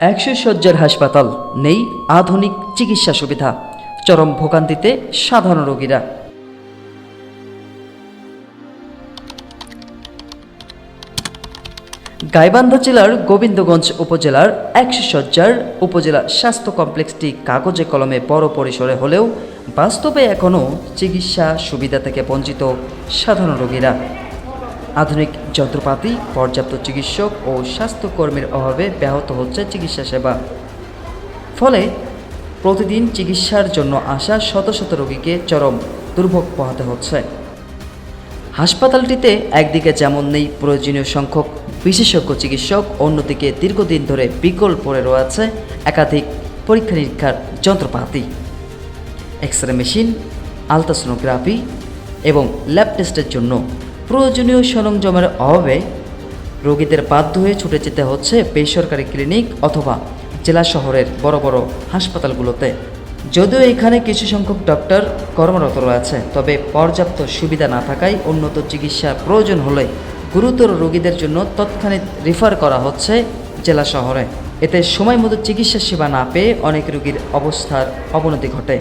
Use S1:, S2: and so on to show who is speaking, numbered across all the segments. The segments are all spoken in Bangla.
S1: একশো শয্যার হাসপাতাল নেই আধুনিক চিকিৎসা সুবিধা। চরম ভোগান্তিতে সাধারণ রোগীরা। গাইবান্ধা জেলার গোবিন্দগঞ্জ উপজেলার একশো শয্যার উপজেলা স্বাস্থ্য কমপ্লেক্সটি কাগজে কলমে বড় পরিসরে হলেও বাস্তবে এখনও চিকিৎসা সুবিধা থেকে বঞ্চিত সাধারণ রোগীরা। আধুনিক যন্ত্রপাতি, পর্যাপ্ত চিকিৎসক ও স্বাস্থ্যকর্মীর অভাবে ব্যাহত হচ্ছে চিকিৎসা সেবা। ফলে প্রতিদিন চিকিৎসার জন্য আসা শত শত রোগীকে চরম দুর্ভোগ পোহাতে হচ্ছে। হাসপাতালটিতে একদিকে যেমন নেই প্রয়োজনীয় সংখ্যক বিশেষজ্ঞ চিকিৎসক, অন্যদিকে দীর্ঘদিন ধরে বিকল পড়ে রয়েছে একাধিক পরীক্ষা নিরীক্ষার যন্ত্রপাতি। এক্স রে মেশিন, আলট্রাসোনোগ্রাফি এবং ল্যাব টেস্টের জন্য প্রয়োজনীয় সরঞ্জামের অভাবে রোগীদের বাধ্য হয়ে ছুটে যেতে হচ্ছে বেসরকারি ক্লিনিক অথবা জেলা শহরের বড় বড় হাসপাতালগুলোতে। যদিও এখানে কিছু সংখ্যক ডক্টর কর্মরত রয়েছে, তবে পর্যাপ্ত সুবিধা না থাকায় উন্নত চিকিৎসার প্রয়োজন হলে গুরুতর রোগীদের জন্য তৎক্ষণিক রেফার করা হচ্ছে জেলা শহরে। এতে সময় মতো চিকিৎসা সেবা না পেয়ে অনেক রোগীর অবস্থার অবনতি ঘটে।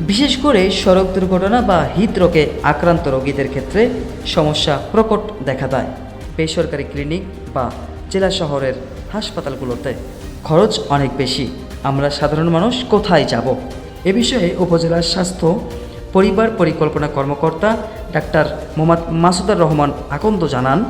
S1: বিশেষ করে সড়ক দুর্ঘটনা বা হৃদরোগে আক্রান্ত রোগীদের ক্ষেত্রে সমস্যা প্রকট দেখা দেয়। বেসরকারি ক্লিনিক বা জেলা শহরের হাসপাতালগুলোতে খরচ অনেক বেশি। আমরা সাধারণ মানুষ কোথায় যাব? এ বিষয়ে উপজেলার স্বাস্থ্য, পরিবার পরিকল্পনা কর্মকর্তা ডাক্তার মোহাম্মদ মাসুদার রহমান আকন্দ জানান।